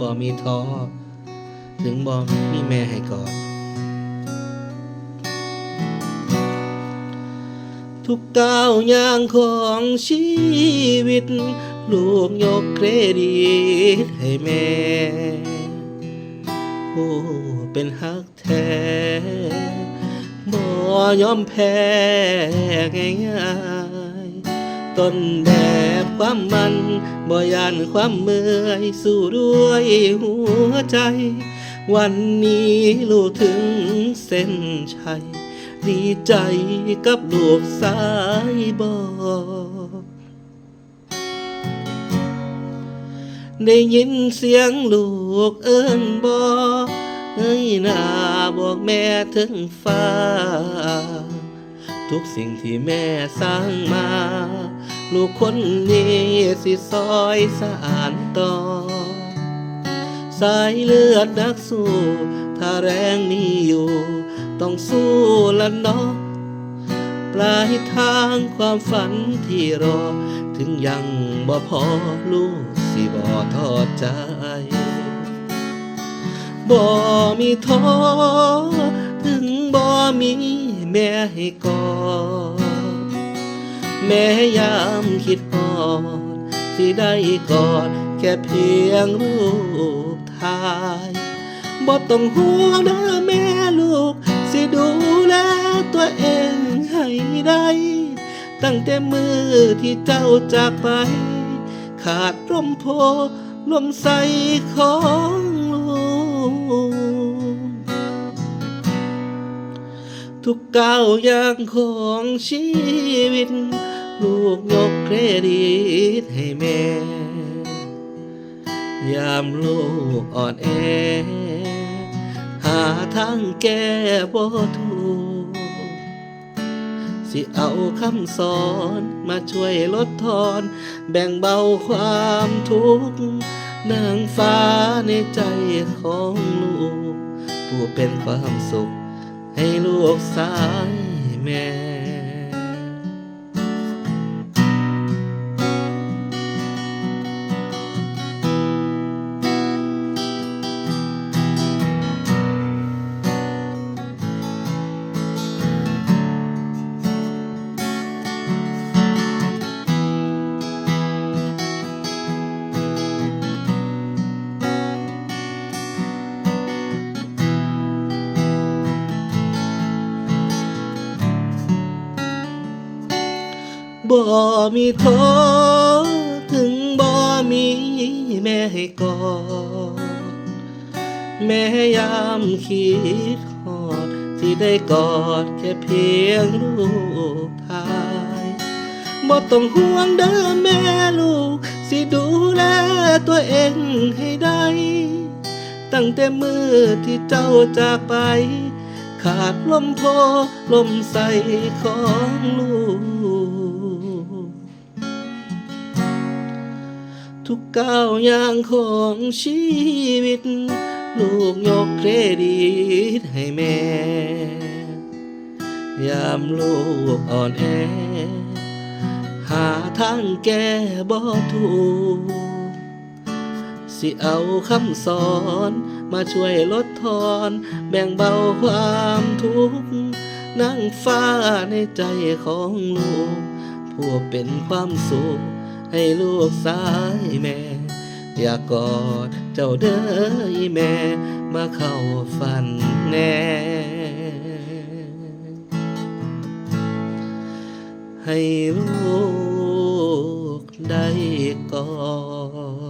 บ่มีท้อถึงบ่มีแม่ให้กอดทุกก้าวย่างของชีวิต ลูกยกเครดิตให้แม่ โอ้เป็นฮักแท้บ่ยอมแพ้ง่าย ต้นแบบความมันบ่ยานความเมื่อยสู้ด้วยหัวใจ วันนี้ลูกถึงเส้นชัย ดีใจกับลูกสายบอได้ยินเสียงลูกเอิ้นบอกเอ้ยหน้าบอกแม่ถึงฟ้า ทุกสิ่งที่แม่สร้างมา ลูกคนนี้สิซอยสะอานต่อ สายเลือดนักสู้ ถ้าแรงมีอยู่ ต้องสู้ละเนาะปลายทางความฝันที่รอ ถึงยังบ่พอลูกสิบ่ทอดใจบ่มีท้อถึงบ่มีแม่ให้กอด แม่ยามคิดฮอดสิได้กอดแค่เพียงรูปถ่ายบ่ต้องห่วงเด้อแม่ลูก สิดูแลตัวเองให้ได้ ตั้งแต่มือที่เจ้าจากไป ขาดร่มโพลมใสของลูก ทุกก้าวย่างของชีวิต ลูกยกเครดิตให้แม่ ยามลูกอ่อนแอ หาทางแก้บ่ถูกสิเอาคำสอนมาช่วยลดทอน แบ่งเบาความทุกข์นางฟ้าในใจของลูก ผู้เป็นความสุขให้ลูกสายแม่ บ่มีท้อถึงบ่มีแม่ให้กอดแม่ยามคิดฮอดที่ได้กอดแค่เพียงรูปถ่ายบ่ต้องห่วงเด้อแม่ลูก สิดูแลตัวเองให้ได้ ตั้งแต่มือที่เจ้าจากไป ขาดลมโพลมใสของลูก ทุกก้าวย่างของชีวิต ลูกยกเครดิตให้แม่ ยามลูกอ่อนแอ หาทางแก้บ่ถูกสิเอาคำสอนมาช่วยลดทอนแบ่งเบาความทุกข์นั่งฟ้าในใจของลูกผู้เป็นความสุข ให้ลูกสายแม่ อยากกอดเจ้าเด้อแม่ มาเข้าฝันแน่ให้ลูกได้กอด